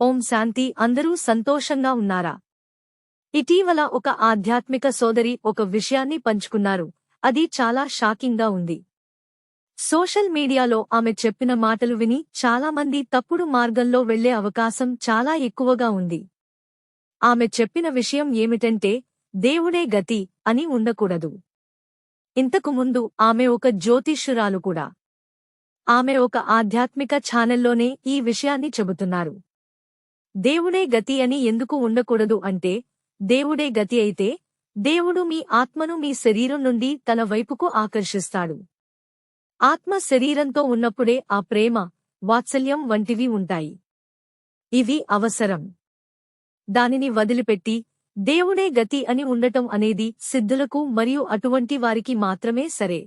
ఓం శాంతి అందరూ సంతోషంగా ఉన్నారా? ఇటీవల ఒక ఆధ్యాత్మిక సోదరి ఒక విషయాన్ని పంచుకున్నారు. అది చాలా షాకింగ్గా ఉంది. సోషల్ మీడియాలో ఆమె చెప్పిన మాటలు విని చాలామంది తప్పుడు మార్గంలో వెళ్ళే అవకాశం చాలా ఎక్కువగా ఉంది. ఆమె చెప్పిన విషయం ఏమిటంటే దేవుడే గతి అని ఉండకూడదు. ఇంతకు ముందు ఆమె ఒక జ్యోతిష్యురాలు కూడా. ఆమె ఒక ఆధ్యాత్మిక ఛానల్లోనే ఈ విషయాన్ని చెబుతున్నారు. దేవుడే గతి అని ఎందుకు ఉండకూడదు అంటే దేవుడే గతి అయితే దేవుడు మీ ఆత్మను మీ శరీరం నుండి తన వైపుకు ఆకర్షిస్తాడు. ఆత్మ శరీరంతో ఉన్నప్పుడే ఆ ప్రేమ వాత్సల్యం వంటివి ఉంటాయి. ఇవి అవసరం. దానిని వదిలిపెట్టి దేవుడే గతి అని ఉండటం అనేది సిద్ధులకు మరియు అటువంటి వారికి మాత్రమే సరే.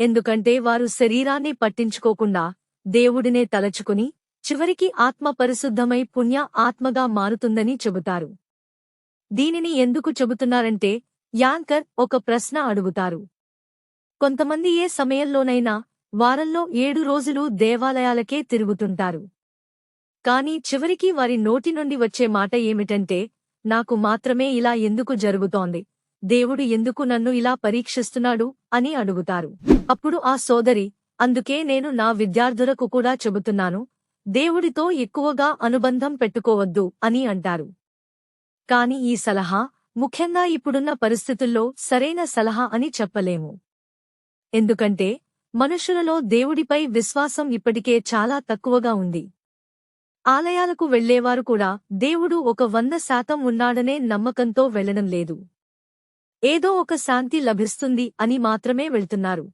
ఎందుకంటే వారు శరీరాన్ని పట్టించుకోకుండా దేవుడినే తలచుకుని చివరికి ఆత్మ పరిశుద్ధమై పుణ్య ఆత్మగా మారుతుందని చెబుతారు. దీనిని ఎందుకు చెబుతున్నారంటే యాంకర్ ఒక ప్రశ్న అడుగుతారు. కొంతమంది ఏ సమయంలోనైనా వారంలో ఏడు రోజులు దేవాలయాలకే తిరుగుతుంటారు. కాని చివరికి వారి నోటి నుండి వచ్చే మాట ఏమిటంటే నాకు మాత్రమే ఇలా ఎందుకు జరుగుతోంది దేవుడు ఎందుకు నన్ను ఇలా పరీక్షిస్తున్నాడు అని అడుగుతారు. అప్పుడు ఆ సోదరి అందుకే నేను నా విద్యార్థులకు కూడా చెబుతున్నాను దేవుడితో ఎక్కువగా అనుబంధం పెట్టుకోవద్దు అని అంటారు. కాని ఈ సలహా ముఖ్యంగా ఇప్పుడున్న పరిస్థితుల్లో సరైన సలహా అని చెప్పలేము. ఎందుకంటే మనుషులలో దేవుడిపై విశ్వాసం ఇప్పటికే చాలా తక్కువగా ఉంది. ఆలయాలకు వెళ్ళేవారు కూడా దేవుడు ఒక వంద శాతం ఉన్నాడనే నమ్మకంతో వెళ్ళడం లేదు. ఏదో ఒక శాంతి లభిస్తుంది అని మాత్రమే వెళ్తున్నారు.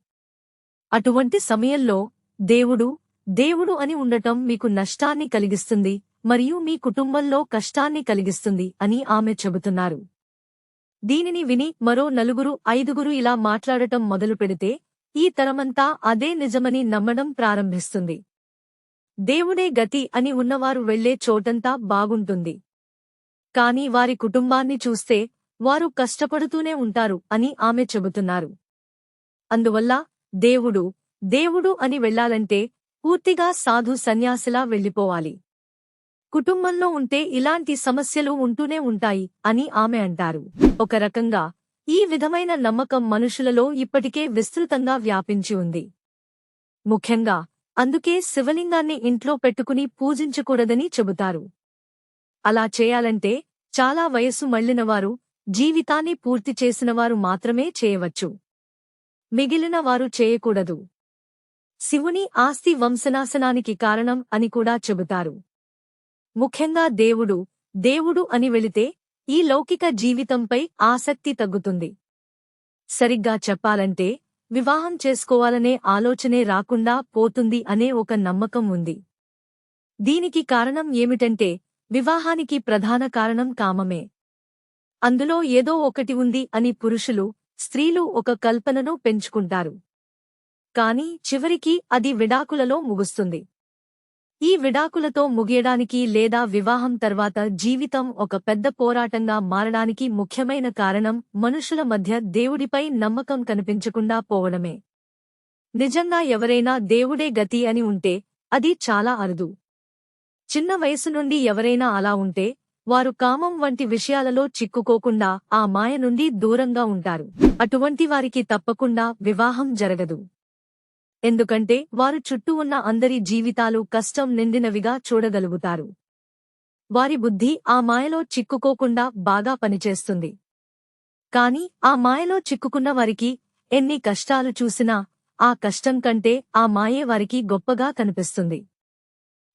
అటువంటి సమయంలో దేవుడు దేవుడు అని ఉండటం మీకు నష్టాన్ని కలిగిస్తుంది మరియు మీ కుటుంబంలో కష్టాన్ని కలిగిస్తుంది అని ఆమె చెబుతున్నారు. దీనిని విని మరో నలుగురు ఐదుగురు ఇలా మాట్లాడటం మొదలు పెడితే ఈ తరమంతా అదే నిజమని నమ్మడం ప్రారంభిస్తుంది. దేవుడే గతి అని ఉన్నవారు వెళ్ళే చోటంతా బాగుంటుంది. కాని వారి కుటుంబాన్ని చూస్తే వారు కష్టపడుతూనే ఉంటారు అని ఆమె చెబుతున్నారు. అందువల్ల దేవుడు దేవుడు అని వెళ్ళాలంటే పూర్తిగా సాధు సన్యాసిలా వెళ్ళిపోవాలి కుటుంబంలో ఉంటే ఇలాంటి సమస్యలు ఉంటూనే ఉంటాయి అని ఆమె అంటారు. ఒక రకంగా ఈ విధమైన నమ్మకం మనుషులలో ఇప్పటికే విస్తృతంగా వ్యాపించి ఉంది. ముఖ్యంగా అందుకే శివలింగాన్ని ఇంట్లో పెట్టుకుని పూజించకూడదని చెబుతారు. అలా చేయాలంటే చాలా వయస్సు మళ్ళినవారు జీవితాన్ని పూర్తి చేసినవారు మాత్రమే చేయవచ్చు. మిగిలిన వారు చేయకూడదు. శివుని ఆస్తి వంశనాశనానికి కారణం అని కూడా చెబుతారు. ముఖ్యంగా దేవుడు దేవుడు అని వెళితే ఈ లౌకిక జీవితంపై ఆసక్తి తగ్గుతుంది. సరిగ్గా చెప్పాలంటే వివాహం చేసుకోవాలనే ఆలోచనే రాకుండా పోతుంది అనే ఒక నమ్మకం ఉంది. దీనికి కారణం ఏమిటంటే వివాహానికి ప్రధాన కారణం కామమే. అందులో ఏదో ఒకటి ఉంది అని పురుషులు స్త్రీలు ఒక కల్పనను పెంచుకుంటారు. కాని చివరికి అది విడాకులలో ముగుస్తుంది. ఈ విడాకులతో ముగియడానికి లేదా వివాహం తర్వాత జీవితం ఒక పెద్ద పోరాటంగా మారడానికి ముఖ్యమైన కారణం మనుషుల మధ్య దేవుడిపై నమ్మకం కనిపించకుండా పోవడమే. నిజంగా ఎవరైనా దేవుడే గతి అని ఉంటే అది చాలా అరుదు. చిన్న వయసు నుండి ఎవరైనా అలా ఉంటే వారు కామం వంటి విషయాలలో చిక్కుకోకుండా ఆ మాయ నుండి దూరంగా ఉంటారు. అటువంటి వారికి తప్పకుండా వివాహం జరగదు. ఎందుకంటే వారు చుట్టూ ఉన్న అందరి జీవితాలు కష్టం నిండినవిగా చూడగలుగుతారు. వారి బుద్ధి ఆ మాయలో చిక్కుకోకుండా బాగా పనిచేస్తుంది. కాని ఆ మాయలో చిక్కుకున్న వారికి ఎన్ని కష్టాలు చూసినా ఆ కష్టం కంటే ఆ మాయే వారికి గొప్పగా కనిపిస్తుంది.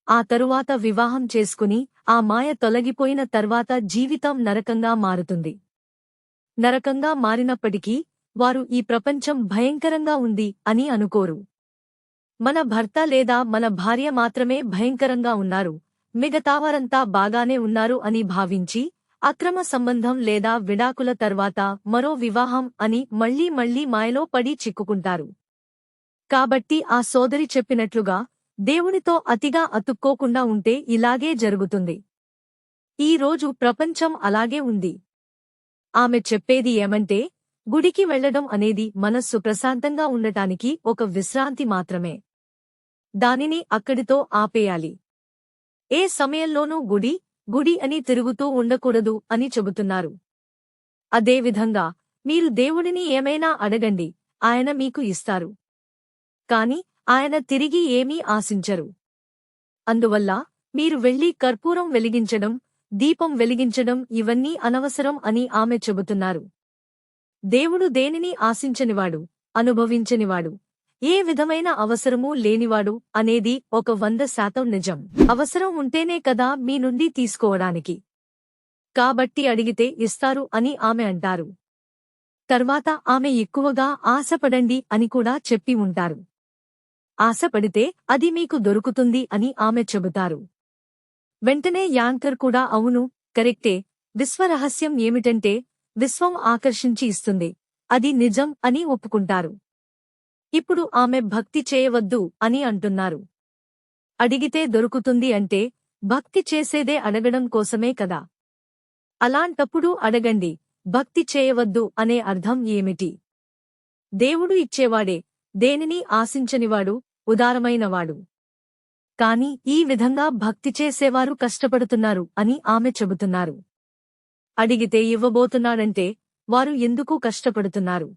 ఆ తరువాత వివాహం చేసుకుని ఆ మాయ తొలగిపోయిన తర్వాత జీవితం నరకంగా మారుతుంది. నరకంగా మారినప్పటికీ వారు ఈ ప్రపంచం భయంకరంగా ఉంది అని అనుకోరు. మన భర్త లేదా మన భార్య మాత్రమే భయంకరంగా ఉన్నారు. మిగతావారంతా బాగానే ఉన్నారు అని భావించి అక్రమ సంబంధం లేదా విడాకుల తర్వాత మరో వివాహం అని మళ్ళీ మళ్ళీ మాయలో పడి చిక్కుకుంటారు. కాబట్టి ఆ సోదరి చెప్పినట్లుగా దేవునితో అతిగా అతుక్కోకుండా ఉంటే ఇలాగే జరుగుతుంది. ఈ రోజు ప్రపంచం అలాగే ఉంది. ఆమె చెప్పేది ఏమంటే గుడికి వెళ్ళడం అనేది మనస్సు ప్రశాంతంగా ఉండటానికి ఒక విశ్రాంతి మాత్రమే. దానిని అక్కడితో ఆపేయాలి. ఏ సమయంలోనూ గుడి గుడి అని తిరుగుతూ ఉండకూడదు అని చెబుతున్నారు. అదేవిధంగా మీరు దేవుడిని ఏమైనా అడగండి ఆయన మీకు ఇస్తారు. కాని ఆయన తిరిగి ఏమీ ఆశించరు. అందువల్ల మీరు వెళ్ళి కర్పూరం వెలిగించడం దీపం వెలిగించడం ఇవన్నీ అనవసరం అని ఆమె చెబుతున్నారు. దేవుడు దేనిని ఆశించనివాడు? అనుభవించనివాడు? ఏ విధమైన అవసరమూ లేనివాడు అనేది ఒక వంద శాతం నిజం. అవసరం ఉంటేనే కదా మీ నుండి తీసుకోవడానికి. కాబట్టి అడిగితే ఇస్తారు అని ఆమె అంటారు. తర్వాత ఆమె ఎక్కువగా ఆశపడండి అని కూడా చెప్పి ఉంటారు. ఆశపడితే అది మీకు దొరుకుతుంది అని ఆమె చెబుతారు. వెంటనే యాంకర్ కూడా అవును కరెక్టే. విశ్వరహస్యం ఏమిటంటే విశ్వం ఆకర్షించి ఇస్తుంది. అది నిజం అని ఒప్పుకుంటారు. ఇప్పుడు ఆమె భక్తి చేయవద్దు అని అంటున్నారు. అడిగితే దొరుకుతుంది అంటే భక్తి చేసేదే అడగడం కోసమే కదా. అలాంటప్పుడు అడగండి భక్తి చేయవద్దు అనే అర్థం ఏమిటి? దేవుడు ఇచ్చేవాడే దేనిని ఆశించనివాడు ఉదారమైనవాడు. కాని ఈ విధంగా భక్తి చేసేవారు కష్టపడుతున్నారు అని ఆమె చెబుతున్నారు. అడిగితే ఇవ్వబోతున్నాడంటే వారు ఎందుకు కష్టపడుతున్నారు?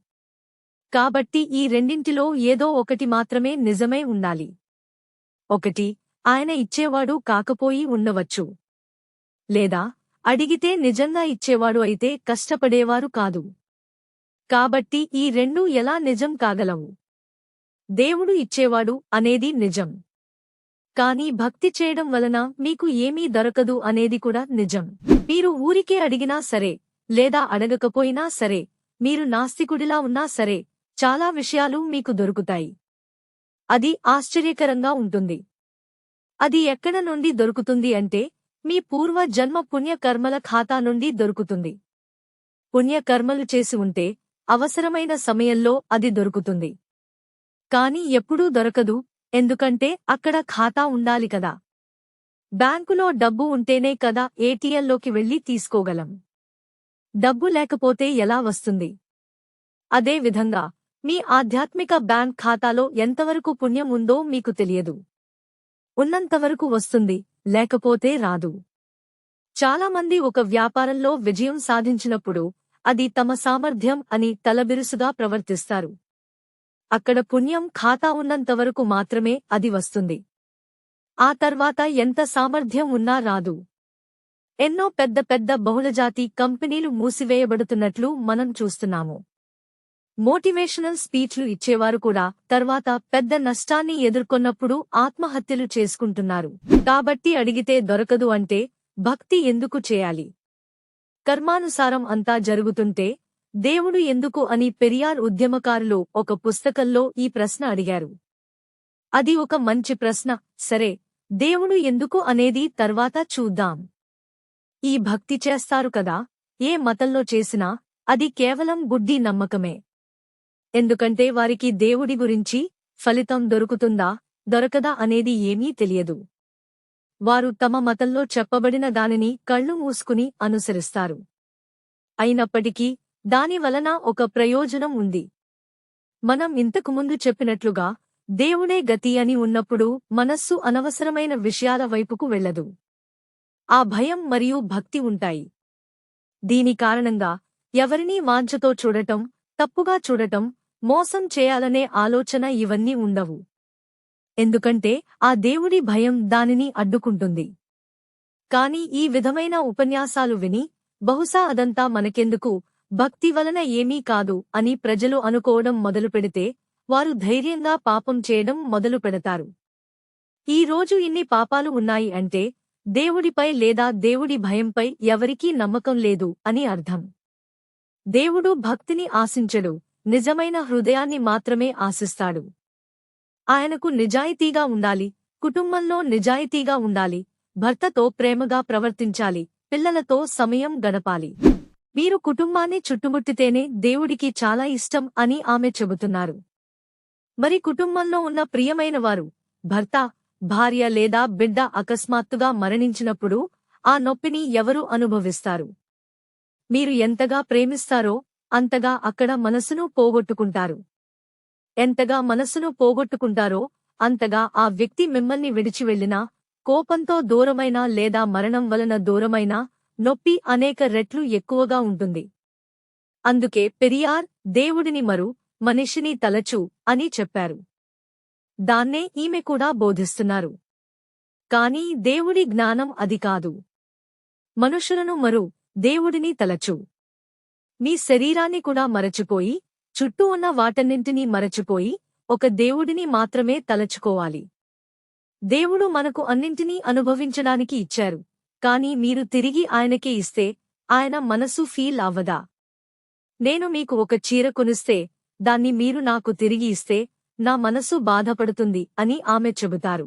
కాబట్టి ఈ రెండింటిలో ఏదో ఒకటి మాత్రమే నిజమై ఉండాలి. ఒకటి ఆయన ఇచ్చేవాడు కాకపోయి ఉండవచ్చు. లేదా అడిగితే నిజంగా ఇచ్చేవాడు అయితే కష్టపడేవారు కాదు. కాబట్టి ఈ రెండూ ఎలా నిజం కాగలవు? దేవుడు ఇచ్చేవాడు అనేది నిజం. కాని భక్తి చేయడం వలన మీకు ఏమీ దొరకదు అనేది కూడా నిజం. మీరు ఊరికే అడిగినా సరే లేదా అడగకపోయినా సరే మీరు నాస్తికుడిలా ఉన్నా సరే చాలా విషయాలు మీకు దొరుకుతాయి. అది ఆశ్చర్యకరంగా ఉంటుంది. అది ఎక్కడ నుండి దొరుకుతుంది అంటే మీ పూర్వ జన్మ పుణ్యకర్మల ఖాతా నుండి దొరుకుతుంది. పుణ్యకర్మలు చేసి ఉంటే అవసరమైన సమయంలో అది దొరుకుతుంది. కాని ఎప్పుడూ దొరకదు ఎందుకంటే అక్కడ ఖాతా ఉండాలి కదా. బ్యాంకులో డబ్బు ఉంటేనే కదా ఏటీఎంలోకి వెళ్ళి తీసుకోగలం. డబ్బు లేకపోతే ఎలా వస్తుంది? అదే విధంగా మీ ఆధ్యాత్మిక బ్యాంక్ ఖాతాలో ఎంతవరకు పుణ్యం ఉందో మీకు తెలియదు. ఉన్నంతవరకు వస్తుంది లేకపోతే రాదు. చాలామంది ఒక వ్యాపారంలో విజయం సాధించినప్పుడు అది తమ సామర్థ్యం అని తలబిరుసుగా ప్రవర్తిస్తారు. అక్కడ పుణ్యం ఖాతా ఉన్నంతవరకు మాత్రమే అది వస్తుంది. ఆ తర్వాత ఎంత సామర్థ్యం ఉన్నా రాదు. ఎన్నో పెద్ద పెద్ద బహుళజాతి కంపెనీలు మూసివేయబడుతున్నట్లు మనం చూస్తున్నాము. మోటివేషనల్ స్పీచ్లు ఇచ్చేవారు కూడా తర్వాత పెద్ద నష్టాన్ని ఎదుర్కొన్నప్పుడు ఆత్మహత్యలు చేసుకుంటున్నారు. కాబట్టి అడిగితే దొరకదు అంటే భక్తి ఎందుకు చేయాలి? కర్మానుసారం అంతా జరుగుతుంటే దేవుడు ఎందుకు అని పెరియార్ ఉద్యమకారులు ఒక పుస్తకంలో ఈ ప్రశ్న అడిగారు. అది ఒక మంచి ప్రశ్న. సరే దేవుడు ఎందుకు అనేది తర్వాత చూద్దాం. ఈ భక్తి చేస్తారు కదా ఏ మతంలో చేసినా అది కేవలం గుడ్డి నమ్మకమే. ఎందుకంటే వారికి దేవుడి గురించి ఫలితం దొరుకుతుందా దొరకదా అనేది ఏమీ తెలియదు. వారు తమ మతంలో చెప్పబడిన దానిని కళ్ళు మూసుకుని అనుసరిస్తారు. అయినప్పటికీ దానివలన ఒక ప్రయోజనం ఉంది. మనం ఇంతకుముందు చెప్పినట్లుగా దేవుడే గతి అని ఉన్నప్పుడు మనస్సు అనవసరమైన విషయాల వైపుకు వెళ్ళదు. ఆ భయం మరియు భక్తి ఉంటాయి. దీని కారణంగా ఎవరినీ వాంఛతో చూడటం తప్పుగా చూడటం మోసం చేయాలనే ఆలోచన ఇవన్నీ ఉండవు. ఎందుకంటే ఆ దేవుడి భయం దానిని అడ్డుకుంటుంది. కాని ఈ విధమైన ఉపన్యాసాలు విని బహుశా అదంతా మనకెందుకు భక్తి వలన ఏమీ కాదు అని ప్రజలు అనుకోవడం మొదలుపెడితే వారు ధైర్యంగా పాపం చేయడం మొదలు పెడతారు. ఈ రోజు ఇన్ని పాపాలు ఉన్నాయి అంటే దేవుడిపై లేదా దేవుడి భయంపై ఎవరికీ నమ్మకం లేదు అని అర్థం. దేవుడు భక్తిని ఆశించడు నిజమైన హృదయాన్ని మాత్రమే ఆశిస్తాడు. ఆయనకు నిజాయితీగా ఉండాలి కుటుంబంలో నిజాయితీగా ఉండాలి భర్తతో ప్రేమగా ప్రవర్తించాలి పిల్లలతో సమయం గడపాలి. వీరు కుటుంబాన్ని చుట్టుముట్టితేనే దేవుడికి చాలా ఇష్టం అని ఆమె చెబుతున్నారు. మరి కుటుంబంలో ఉన్న ప్రియమైనవారు భర్త భార్య లేదా బిడ్డ అకస్మాత్తుగా మరణించినప్పుడు ఆ నొప్పిని ఎవరు అనుభవిస్తారు? మీరు ఎంతగా ప్రేమిస్తారో అంతగా అక్కడ మనసును పోగొట్టుకుంటారు. ఎంతగా మనస్సును పోగొట్టుకుంటారో అంతగా ఆ వ్యక్తి మిమ్మల్ని విడిచి వెళ్ళినా కోపంతో దూరమైన లేదా మరణం వలన దూరమైన నొప్పి అనేక రెట్లు ఎక్కువగా ఉంటుంది. అందుకే పెరియార్ దేవుడిని మరు మనిషిని తలచు అని చెప్పారు. దాన్నే ఈమె కూడా బోధిస్తున్నారు. కాని దేవుడి జ్ఞానం అది కాదు. మనుషులను మరు దేవుడిని తలచు. మీ శరీరాన్ని కూడా మరచిపోయి చుట్టూ ఉన్న వాటన్నింటినీ మరచిపోయి ఒక దేవుడిని మాత్రమే తలచుకోవాలి. దేవుడు మనకు అన్నింటినీ అనుభవించడానికి ఇచ్చారు. కాని మీరు తిరిగి ఆయనకి ఇస్తే ఆయన మనసు ఫీల్ అవ్వదా నేను మీకు ఒక చీర కొనిస్తే దాన్ని మీరు నాకు తిరిగి ఇస్తే నా మనసు బాధపడుతుంది అని ఆమె చెబుతారు.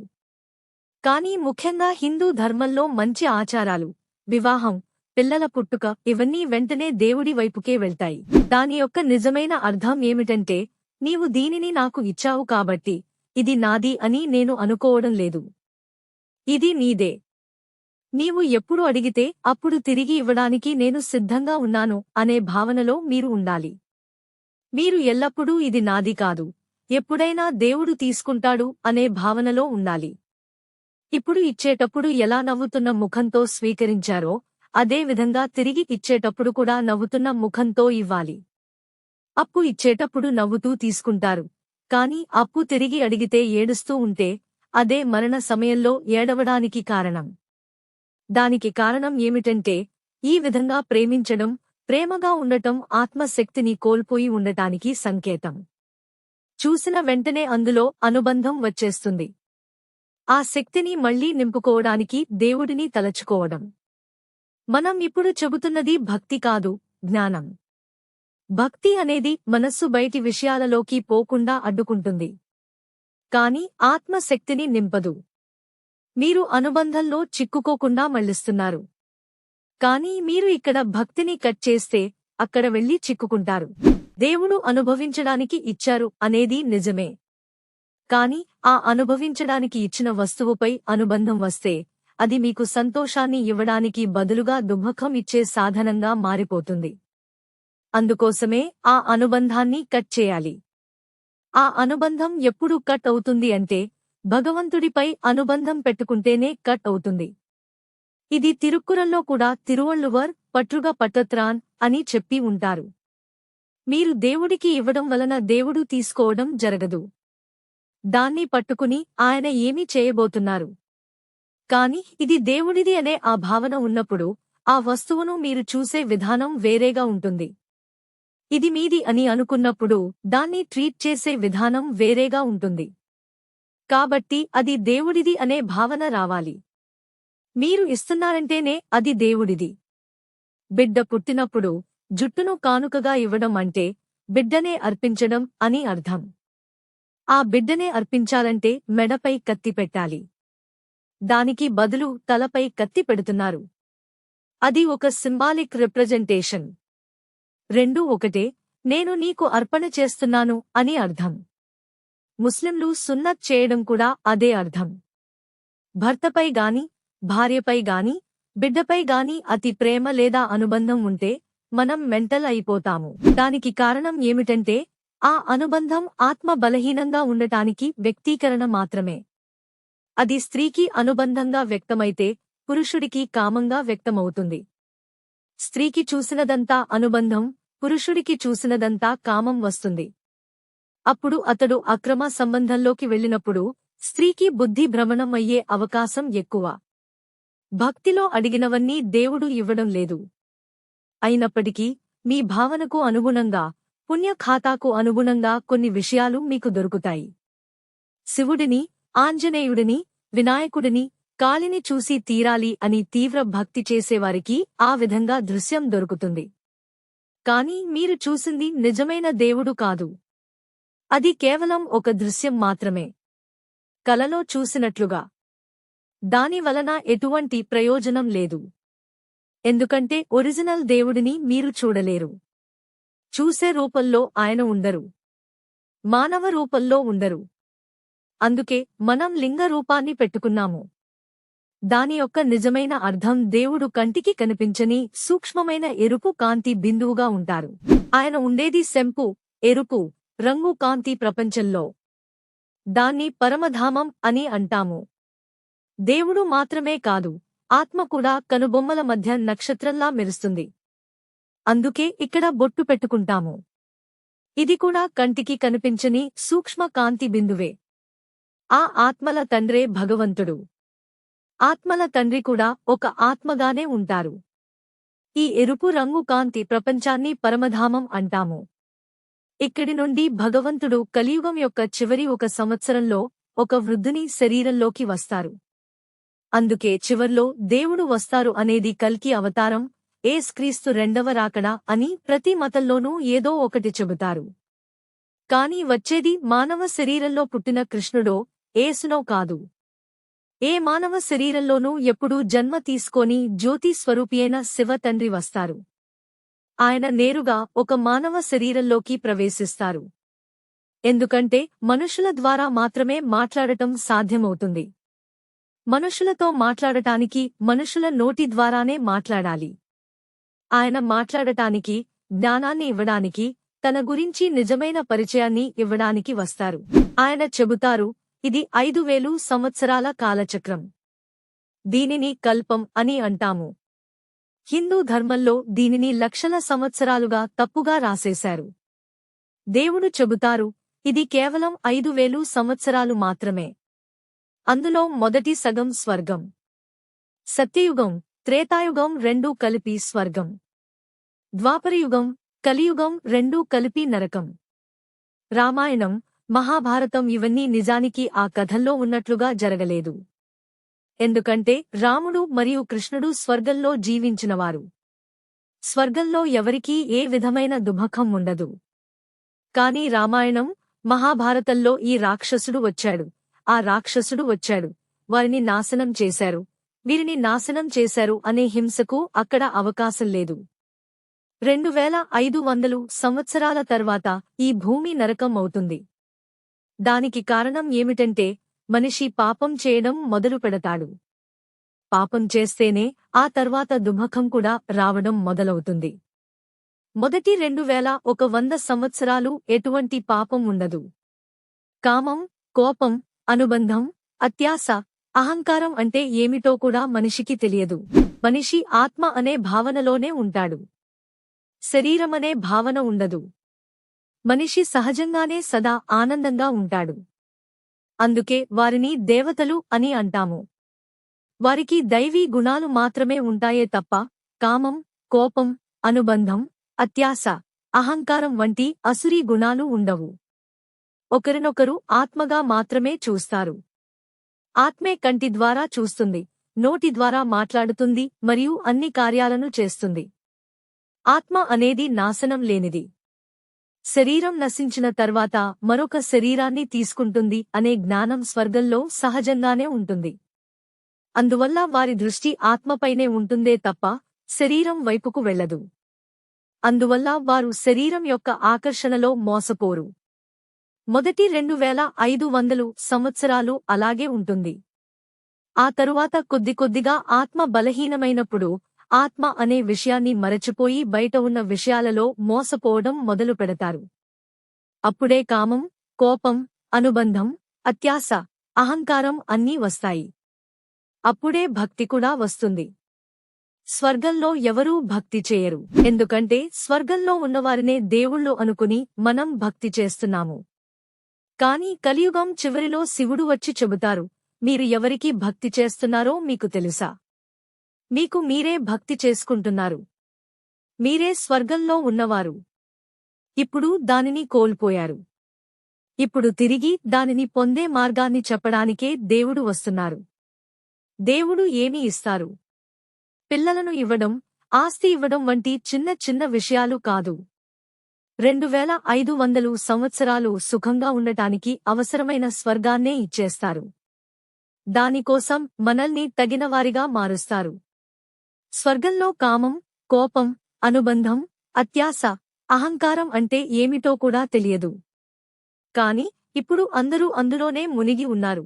కానీ ముఖ్యంగా హిందూ ధర్మంలో మంచి ఆచారాలు వివాహం పిల్లల పుట్టుక ఇవన్నీ వెంటనే దేవుడి వైపుకే వెళ్తాయి. దాని యొక్క నిజమైన అర్థం ఏమిటంటే నీవు దీనిని నాకు ఇచ్చావు కాబట్టి ఇది నాది అని నేను అనుకోవడం లేదు. ఇది నీదే. నీవు ఎప్పుడు అడిగితే అప్పుడు తిరిగి ఇవ్వడానికి నేను సిద్ధంగా ఉన్నాను అనే భావనలో మీరు ఉండాలి. మీరు ఎల్లప్పుడూ ఇది నాది కాదు. ఎప్పుడైనా దేవుడు తీసుకుంటాడు అనే భావనలో ఉండాలి. ఇప్పుడు ఇచ్చేటప్పుడు ఎలా నవ్వుతున్న ముఖంతో స్వీకరించారో అదే విధంగా తిరిగి ఇచ్చేటప్పుడు కూడా నవ్వుతున్న ముఖంతో ఇవ్వాలి. అప్పు ఇచ్చేటప్పుడు నవ్వుతూ తీసుకుంటారు. కాని అప్పు తిరిగి అడిగితే ఏడుస్తూ ఉంటే అదే మరణ సమయంలో ఏడవడానికి కారణం. దానికి కారణం ఏమిటంటే ఈ విధంగా ప్రేమించడం ప్రేమగా ఉండటం ఆత్మశక్తిని కోల్పోయి ఉండటానికి సంకేతం. చూసిన వెంటనే అందులో అనుబంధం వచ్చేస్తుంది. ఆ శక్తిని మళ్ళీ నింపుకోవడానికి దేవుడిని తలచుకోవడం. మనం ఇప్పుడు చెబుతున్నది భక్తి కాదు జ్ఞానం. భక్తి అనేది మనస్సు బయటి విషయాలలోకి పోకుండా అడ్డుకుంటుంది. కాని ఆత్మశక్తిని నింపదు. మీరు అనుబంధంలో చిక్కుకోకుండా మళ్ళిస్తున్నారు కాని మీరు ఇక్కడ భక్తిని కట్ చేస్తే అక్కడ వెళ్ళి చిక్కుకుంటారు. దేవుడు అనుభవించడానికి ఇచ్చారు అనేది నిజమే. కాని ఆ అనుభవించడానికి ఇచ్చిన వస్తువుపై అనుబంధం వస్తే అది మీకు సంతోషాన్ని ఇవ్వడానికి బదులుగా దుఃఖం ఇచ్చే సాధనంగా మారిపోతుంది. అందుకోసమే ఆ అనుబంధాన్ని కట్ చేయాలి. ఆ అనుబంధం ఎప్పుడు కట్ అవుతుంది అంటే భగవంతుడిపై అనుబంధం పెట్టుకుంటేనే కట్ అవుతుంది. ఇది తిరుక్కురల్లో కూడా తిరువళ్ళువర్ పట్రుగా పట్టత్రాన్ అని చెప్పి ఉంటారు. మీరు దేవుడికి ఇవ్వడం వలన దేవుడు తీసుకోవడం జరగదు. దాన్ని పట్టుకుని ఆయన ఏమీ చేయబోతున్నారు. కాని ఇది దేవుడిది అనే ఆ భావన ఉన్నప్పుడు ఆ వస్తువును మీరు చూసే విధానం వేరేగా ఉంటుంది. ఇది మీది అని అనుకున్నప్పుడు దాన్ని ట్రీట్ చేసే విధానం వేరేగా ఉంటుంది. కాబట్టి అది దేవుడిది అనే భావన రావాలి. మీరు ఇస్తున్నారంటేనే అది దేవుడిది. బిడ్డ పుట్టినప్పుడు జుట్టును కానుకగా ఇవ్వడం అంటే బిడ్డనే అర్పించడం అని అర్థం. ఆ బిడ్డనే అర్పించాలంటే మెడపై కత్తి పెట్టాలి. దానికి బదులు తలపై కత్తి పెడుతున్నారు. అది ఒక సింబాలిక్ రిప్రజెంటేషన్. రెండూ ఒకటే నేను నీకు అర్పణ చేస్తున్నాను అని అర్థం. ముస్లింలు సున్నత్ చేయడం కూడా అదే అర్థం. భర్తపై గాని భార్యపై గాని బిడ్డపై గాని అతి ప్రేమ లేదా అనుబంధం ఉంటే మనం మెంటల్ అయిపోతాము. దానికి కారణం ఏమిటంటే ఆ అనుబంధం ఆత్మ బలహీనంగా ఉండటానికి వ్యక్తీకరణ మాత్రమే. అది స్త్రీకి అనుబంధంగా వ్యక్తమైతే పురుషుడికి కామంగా వ్యక్తమవుతుంది. స్త్రీకి చూసినదంతా అనుబంధం పురుషుడికి చూసినదంతా కామం వస్తుంది. అప్పుడు అతడు అక్రమ సంబంధంలోకి వెళ్ళినప్పుడు స్త్రీకి బుద్ధి భ్రమణం అయ్యే అవకాశం ఎక్కువ. భక్తిలో అడిగినవన్నీ దేవుడు ఇవ్వడం లేదు. అయినప్పటికీ మీ భావనకు అనుగుణంగా పుణ్యఖాతాకు అనుగుణంగా కొన్ని విషయాలు మీకు దొరుకుతాయి. శివుడిని ఆంజనేయుడిని వినాయకుడిని కాలిని చూసి తీరాలి అని తీవ్ర భక్తి చేసేవారికి ఆ విధంగా దృశ్యం దొరుకుతుంది. కాని మీరు చూసింది నిజమైన దేవుడు కాదు. అది కేవలం ఒక దృశ్యం మాత్రమే. కలలో చూసినట్లుగా. దాని వలన ఎటువంటి ప్రయోజనం లేదు. ఎందుకంటే ఒరిజినల్ దేవుడిని మీరు చూడలేరు. చూసే రూపంలో ఆయన ఉండరు. మానవ రూపంలో ఉండరు. అందుకే మనం లింగ రూపాన్ని పెట్టుకున్నాము. దాని యొక్క నిజమైన అర్థం దేవుడు కంటికి కనిపించని సూక్ష్మమైన ఎరుపు కాంతి బిందువుగా ఉంటారు. ఆయన ఉండేది సెంపు ఎరుపు రంగు కాంతి ప్రపంచంలో. దాన్ని పరమధామం అని అంటాము. దేవుడు మాత్రమే కాదు ఆత్మ కూడా కనుబొమ్మల మధ్య నక్షత్రంలా మెరుస్తుంది. అందుకే ఇక్కడ బొట్టు పెట్టుకుంటాము. ఇది కూడా కంటికి కనిపించని సూక్ష్మ కాంతి బిందువే. ఆ ఆత్మల తండ్రే భగవంతుడు. ఆత్మల తండ్రి కూడా ఒక ఆత్మగానే ఉంటారు. ఈ ఎరుపు రంగు కాంతి ప్రపంచాన్ని పరమధామం అంటాము. ఇక్కడి నుండి భగవంతుడు కలియుగం యొక్క చివరి ఒక సంవత్సరంలో ఒక వృద్ధుని శరీరంలోకి వస్తారు. అందుకే చివర్లో దేవుడు వస్తారు అనేది కల్కి అవతారం ఏస్క్రీస్తు రెండవ రాకడా అని ప్రతి మతంలోనూ ఏదో ఒకటి చెబుతారు. కాని వచ్చేది మానవ శరీరంలో పుట్టిన కృష్ణుడో ఏసునో కాదు. ఏ మానవ శరీరంలోనూ ఎప్పుడూ జన్మ తీసుకొని జ్యోతి స్వరూపియైన శివ తండ్రి వస్తారు. ఆయన నేరుగా ఒక మానవ శరీరంలోకి ప్రవేశిస్తారు. ఎందుకంటే మనుషుల ద్వారా మాత్రమే మాట్లాడటం సాధ్యమవుతుంది. మనుషులతో మాట్లాడటానికి మనుషుల నోటి ద్వారానే మాట్లాడాలి. ఆయన మాట్లాడటానికి జ్ఞానాన్ని ఇవ్వడానికి తన గురించి నిజమైన పరిచయాన్ని ఇవ్వడానికి వస్తారు. ఆయన చెబుతారు ఇది ఐదు వేలు సంవత్సరాల కాలచక్రం. దీనిని కల్పం అని అంటాము. హిందూ ధర్మంలో దీనిని లక్షల సంవత్సరాలుగా తప్పుగా రాసేశారు. దేవుడు చెబుతారు ఇది కేవలం ఐదు వేలు సంవత్సరాలు మాత్రమే. అందులో మొదటి సగం స్వర్గం. సత్యయుగం త్రేతాయుగం రెండూ కలిపి స్వర్గం. ద్వాపరయుగం కలియుగం రెండూ కలిపి నరకం. రామాయణం మహాభారతం ఇవన్నీ నిజానికి ఆ కథల్లో ఉన్నట్లుగా జరగలేదు. ఎందుకంటే రాముడు మరియు కృష్ణుడు స్వర్గంలో జీవించినవారు. స్వర్గంలో ఎవరికీ ఏ విధమైన దుమఖం ఉండదు. కాని రామాయణం మహాభారతంలో ఈ రాక్షసుడు వచ్చాడు. ఆ రాక్షసుడు వచ్చాడు. వారిని నాశనం చేశారు. వీరిని నాశనం చేశారు అనే హింసకు అక్కడ అవకాశం లేదు. రెండు వేల ఐదు వందలు సంవత్సరాల తర్వాత ఈ భూమి నరకం అవుతుంది. దానికి కారణం ఏమిటంటే మనిషి పాపం చేయడం మొదలు పెడతాడు. పాపం చేస్తేనే ఆ తర్వాత దుమఖం కూడా రావడం మొదలవుతుంది. మొదటి రెండు వేల ఒక వంద సంవత్సరాలు ఎటువంటి పాపం ఉండదు. కామం కోపం అనుబంధం అత్యాస అహంకారం అంటే ఏమిటో కూడా మనిషికి తెలియదు. మనిషి ఆత్మ అనే భావనలోనే ఉంటాడు. శరీరమనే భావన ఉండదు. మనిషి సహజంగానే సదా ఆనందంగా ఉంటాడు. అందుకే వారిని దేవతలు అని అంటాము. వారికి దైవీ గుణాలు మాత్రమే ఉంటాయే తప్ప కామం కోపం అనుబంధం అత్యాస అహంకారం వంటి అసురీ గుణాలు ఉండవు. ఒకరినొకరు ఆత్మగా మాత్రమే చూస్తారు. ఆత్మే కంటి ద్వారా చూస్తుంది నోటి ద్వారా మాట్లాడుతుంది మరియు అన్ని కార్యాలను చేస్తుంది. ఆత్మ అనేది నాశనం లేనిది. శరీరం నశించిన తర్వాత మరొక శరీరాన్ని తీసుకుంటుంది అనే జ్ఞానం స్వర్గంలో సహజంగానే ఉంటుంది. అందువల్ల వారి దృష్టి ఆత్మపైనే ఉంటుందే తప్ప శరీరం వైపుకు వెళ్ళదు అందువల్ల వారు శరీరం యొక్క ఆకర్షణలో మోసపోరు. మొదటి రెండు వేల ఐదు వందలు సంవత్సరాలు అలాగే ఉంటుంది. ఆ తరువాత కొద్ది కొద్దిగా ఆత్మ బలహీనమైనప్పుడు ఆత్మ అనే విషయాన్ని మరచిపోయి బయట ఉన్న విషయాలలో మోసపోవడం మొదలు పెడతారు. అప్పుడే కామం కోపం అనుబంధం అత్యాస అహంకారం అన్నీ వస్తాయి. అప్పుడే భక్తి కూడా వస్తుంది. స్వర్గంలో ఎవరూ భక్తి చేయరు. ఎందుకంటే స్వర్గంలో ఉన్నవారినే దేవుళ్ళు అనుకుని మనం భక్తి చేస్తున్నాము. కాని కలియుగం చివరిలో శివుడు వచ్చి చెబుతారు మీరు ఎవరికి భక్తి చేస్తున్నారో మీకు తెలుసా? మీకు మీరే భక్తి చేసుకుంటున్నారు. మీరే స్వర్గంలో ఉన్నవారు. ఇప్పుడు దానిని కోల్పోయారు. ఇప్పుడు తిరిగి దానిని పొందే మార్గాన్ని చెప్పడానికే దేవుడు వస్తున్నారు. దేవుడు ఏమి ఇస్తారు? పిల్లలను ఇవ్వడం ఆస్తి ఇవ్వడం వంటి చిన్న చిన్న విషయాలు కాదు. రెండు వేల ఐదు వందలు సంవత్సరాలు సుఖంగా ఉండటానికి అవసరమైన స్వర్గాన్నే ఇచ్చేస్తారు. దానికోసం మనల్ని తగినవారిగా మారుస్తారు. స్వర్గంలో కామం కోపం అనుబంధం అత్యాస అహంకారం అంటే ఏమిటో కూడా తెలియదు. కాని ఇప్పుడు అందరూ అందులోనే మునిగి ఉన్నారు.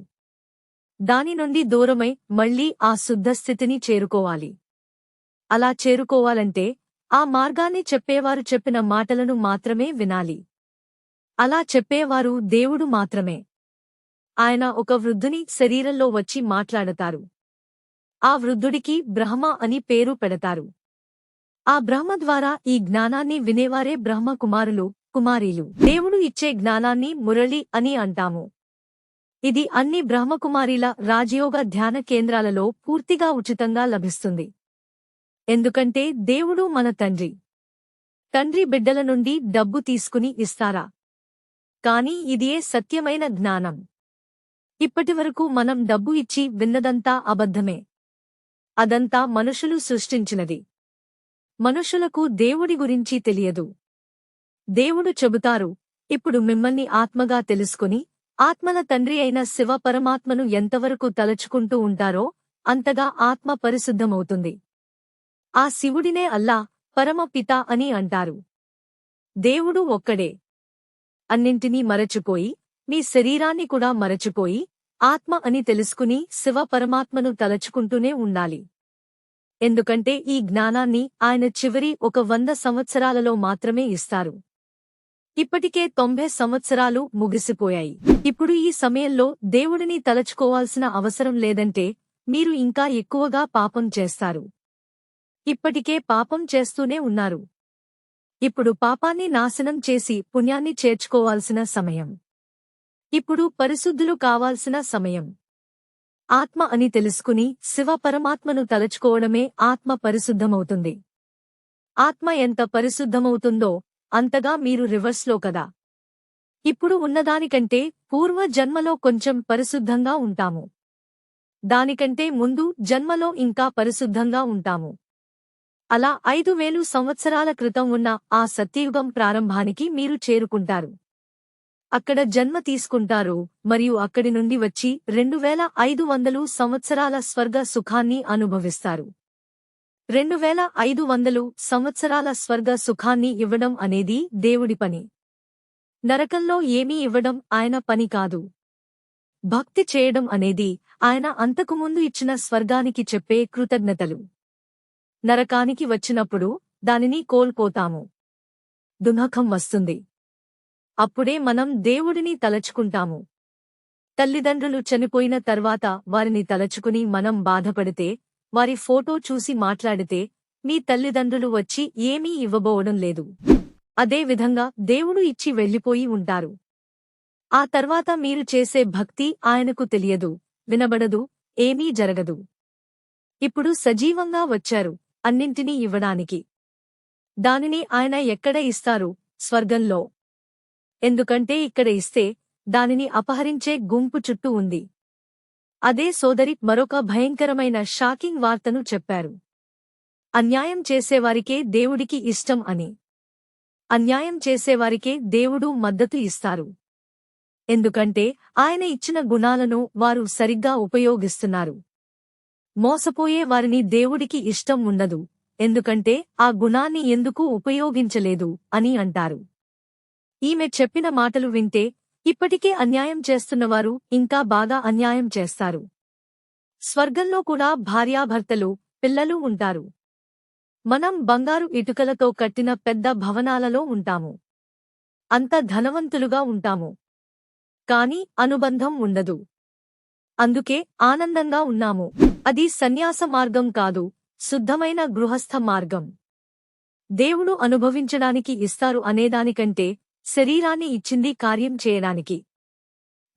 దాని నుండి దూరమై మళ్ళీ ఆ శుద్ధస్థితిని చేరుకోవాలి. అలా చేరుకోవాలంటే ఆ మార్గాన్ని చెప్పేవారు చెప్పిన మాటలను మాత్రమే వినాలి. అలా చెప్పేవారు దేవుడు మాత్రమే. ఆయన ఒక వృద్ధుని శరీరంలో వచ్చి మాట్లాడతారు. ఆ వృద్ధుడికి బ్రహ్మ అని పేరు పెడతారు. ఆ బ్రహ్మ ద్వారా ఈ జ్ఞానాన్ని వినేవారే బ్రహ్మ కుమారులు. కుమారీలు దేవుడు ఇచ్చే జ్ఞానాన్ని మురళి అని అంటాము. ఇది అన్ని బ్రహ్మకుమారీల రాజయోగ ధ్యాన కేంద్రాలలో పూర్తిగా ఉచితంగా లభిస్తుంది. ఎందుకంటే దేవుడు మన తండ్రి. తండ్రి బిడ్డల నుండి డబ్బు తీసుకుని ఇస్తారా? కాని ఇదియే సత్యమైన జ్ఞానం. ఇప్పటివరకు మనం డబ్బు ఇచ్చి విన్నదంతా అబద్ధమే. అదంతా మనుషులు సృష్టించినది. మనుషులకు దేవుడి గురించి తెలియదు. దేవుడు చెబుతారు ఇప్పుడు మిమ్మల్ని ఆత్మగా తెలుసుకుని ఆత్మల తండ్రి అయిన శివ పరమాత్మను ఎంతవరకు తలచుకుంటూ ఉంటారో అంతగా ఆత్మ పరిశుద్ధమవుతుంది. ఆ శివుడినే అల్లా పరమ పిత అని అంటారు. దేవుడు ఒక్కడే. అన్నింటినీ మరచిపోయి మీ శరీరాన్ని కూడా మరచిపోయి ఆత్మ అని తెలుసుకుని శివ పరమాత్మను తలచుకుంటూనే ఉండాలి. ఎందుకంటే ఈ జ్ఞానాన్ని ఆయన చివరి ఒక వంద సంవత్సరాలలో మాత్రమే ఇస్తారు. ఇప్పటికే తొంభై సంవత్సరాలు ముగిసిపోయాయి. ఇప్పుడు ఈ సమయంలో దేవుడిని తలచుకోవాల్సిన అవసరం లేదంటే మీరు ఇంకా ఎక్కువగా పాపం చేస్తారు. ఇప్పటికే పాపం చేస్తూనే ఉన్నారు. ఇప్పుడు పాపాన్ని నాశనం చేసి పుణ్యాన్ని చేర్చుకోవాల్సిన సమయం. ఇప్పుడు పరిశుద్ధులు కావాల్సిన సమయం. ఆత్మ అని తెలుసుకుని శివ పరమాత్మను తలచుకోవడమే ఆత్మ పరిశుద్ధమవుతుంది. ఆత్మ ఎంత పరిశుద్ధమవుతుందో అంతగా మీరు రివర్స్లో కదా. ఇప్పుడు ఉన్నదానికంటే పూర్వ జన్మలో కొంచెం పరిశుద్ధంగా ఉంటాము. దానికంటే ముందు జన్మలో ఇంకా పరిశుద్ధంగా ఉంటాము. అలా ఐదు వేలు సంవత్సరాల క్రితం ఉన్న ఆ సత్యయుగం ప్రారంభానికి మీరు చేరుకుంటారు. అక్కడ జన్మ తీసుకుంటారు మరియు అక్కడి నుండి వచ్చి రెండు వేల ఐదు వందలు సంవత్సరాల స్వర్గ సుఖాన్ని అనుభవిస్తారు. రెండు వేల ఐదు వందలు సంవత్సరాల స్వర్గ సుఖాన్ని ఇవ్వడం అనేది దేవుడి పని. నరకంలో ఏమీ ఇవ్వడం ఆయన పని కాదు. భక్తి చేయడం అనేది ఆయన అంతకుముందు ఇచ్చిన స్వర్గానికి చెప్పే కృతజ్ఞతలు. నరకానికి వచ్చినప్పుడు దానిని కోల్పోతాము. దునఖం వస్తుంది. అప్పుడే మనం దేవుడిని తలచుకుంటాము. తల్లిదండ్రులు చనిపోయిన తర్వాత వారిని తలచుకుని మనం బాధపడితే వారి ఫోటో చూసి మాట్లాడితే మీ తల్లిదండ్రులు వచ్చి ఏమీ ఇవ్వబోవడం లేదు. అదే విధంగా దేవుడు ఇచ్చి వెళ్ళిపోయి ఉంటారు. ఆ తర్వాత మీరు చేసే భక్తి ఆయనకు తెలియదు వినబడదు ఏమీ జరగదు. ఇప్పుడు సజీవంగా వచ్చారు అన్నింటినీ ఇవ్వడానికి. దానిని ఆయన ఎక్కడ ఇస్తారు స్వర్గంలో? ఎందుకంటే ఇక్కడ ఇస్తే దానిని అపహరించే గుంపు చుట్టూ ఉంది. అదే సోదరి మరొక భయంకరమైన షాకింగ్ వార్తను చెప్పారు. అన్యాయం చేసేవారికే దేవుడికి ఇష్టం అని. అన్యాయం చేసేవారికే దేవుడు మద్దతు ఇస్తారు. ఎందుకంటే ఆయన ఇచ్చిన గుణాలను వారు సరిగ్గా ఉపయోగిస్తున్నారు. మోసపోయే వారిని దేవుడికి ఇష్టం ఉండదు ఎందుకంటే ఆ గుణాన్ని ఎందుకు ఉపయోగించలేదు అని అంటారు. ఈమె చెప్పిన మాటలు వింటే ఇప్పటికే అన్యాయం చేస్తున్నవారు ఇంకా బాగా అన్యాయం చేస్తారు. స్వర్గంలో కూడా భార్యాభర్తలు పిల్లలు ఉంటారు. మనం బంగారు ఇటుకలతో కట్టిన పెద్ద భవనాలలో ఉంటాము. అంత ధనవంతులుగా ఉంటాము. కాని అనుబంధం ఉండదు. అందుకే ఆనందంగా ఉన్నాము. అది సన్యాస మార్గం కాదు శుద్ధమైన గృహస్థ మార్గం. దేవుడు అనుభవించడానికి ఇస్తారు అనేదానికంటే శరీరాన్ని ఇచ్చింది కార్యం చేయడానికి.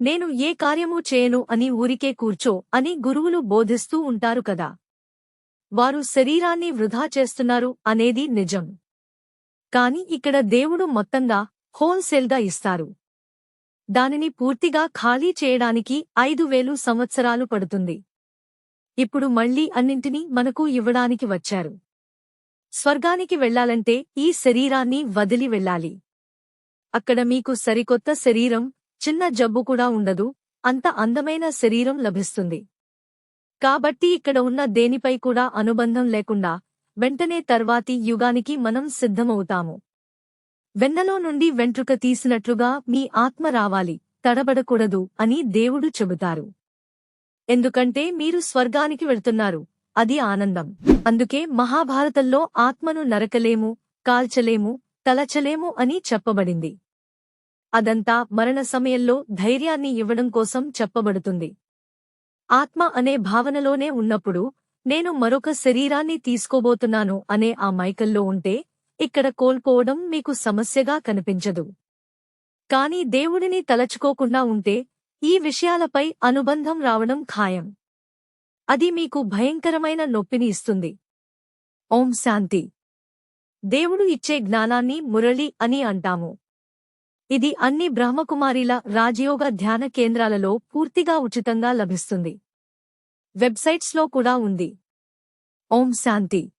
నేను ఏ కార్యమూ చేయను అని ఊరికే కూర్చో అని గురువులు బోధిస్తూ ఉంటారు కదా. వారు శరీరాన్ని వృధా చేస్తున్నారు అనేది నిజం. కాని ఇక్కడ దేవుడు మొత్తంగా హోల్సేల్గా ఇస్తారు. దానిని పూర్తిగా ఖాళీ చేయడానికి ఐదు వేలు సంవత్సరాలు పడుతుంది. ఇప్పుడు మళ్ళీ అన్నింటినీ మనకు ఇవ్వడానికి వచ్చారు. స్వర్గానికి వెళ్ళాలంటే ఈ శరీరాన్ని వదిలి వెళ్ళాలి. అక్కడ మీకు సరికొత్త శరీరం చిన్న జబ్బు కూడా ఉండదు అంత అందమైన శరీరం లభిస్తుంది. కాబట్టి ఇక్కడ ఉన్న దేనిపై కూడా అనుబంధం లేకుండా వెంటనే తర్వాతి యుగానికి మనం సిద్ధమవుతాము. వెన్నలో నుండి వెంట్రుక తీసినట్లుగా మీ ఆత్మ రావాలి తడబడకూడదు అని దేవుడు చెబుతారు. ఎందుకంటే మీరు స్వర్గానికి వెళ్తున్నారు అది ఆనందం. అందుకే మహాభారతంలో ఆత్మను నరకలేము కాల్చలేము తలచలేము అని చెప్పబడింది. అదంతా మరణ సమయంలో ధైర్యాన్ని ఇవ్వడం కోసం చెప్పబడుతుంది. ఆత్మ అనే భావనలోనే ఉన్నప్పుడు నేను మరొక శరీరాన్ని తీసుకోబోతున్నాను అనే ఆ మైకల్లో ఉంటే ఇక్కడ కోల్పోవడం మీకు సమస్యగా కనిపించదు. కాని దేవుడిని తలచుకోకుండా ఉంటే ఈ విషయాలపై అనుబంధం రావడం ఖాయం. అది మీకు భయంకరమైన నొప్పిని ఇస్తుంది. ఓం శాంతి. దేవుడు ఇచ్చే జ్ఞానాన్ని మురళి అని అంటాము. ఇది అన్ని బ్రహ్మకుమారిల రాజయోగ ధ్యాన కేంద్రాలలో పూర్తిగా ఉచితంగా లభిస్తుంది. వెబ్సైట్స్లో కూడా ఉంది. ఓం శాంతి.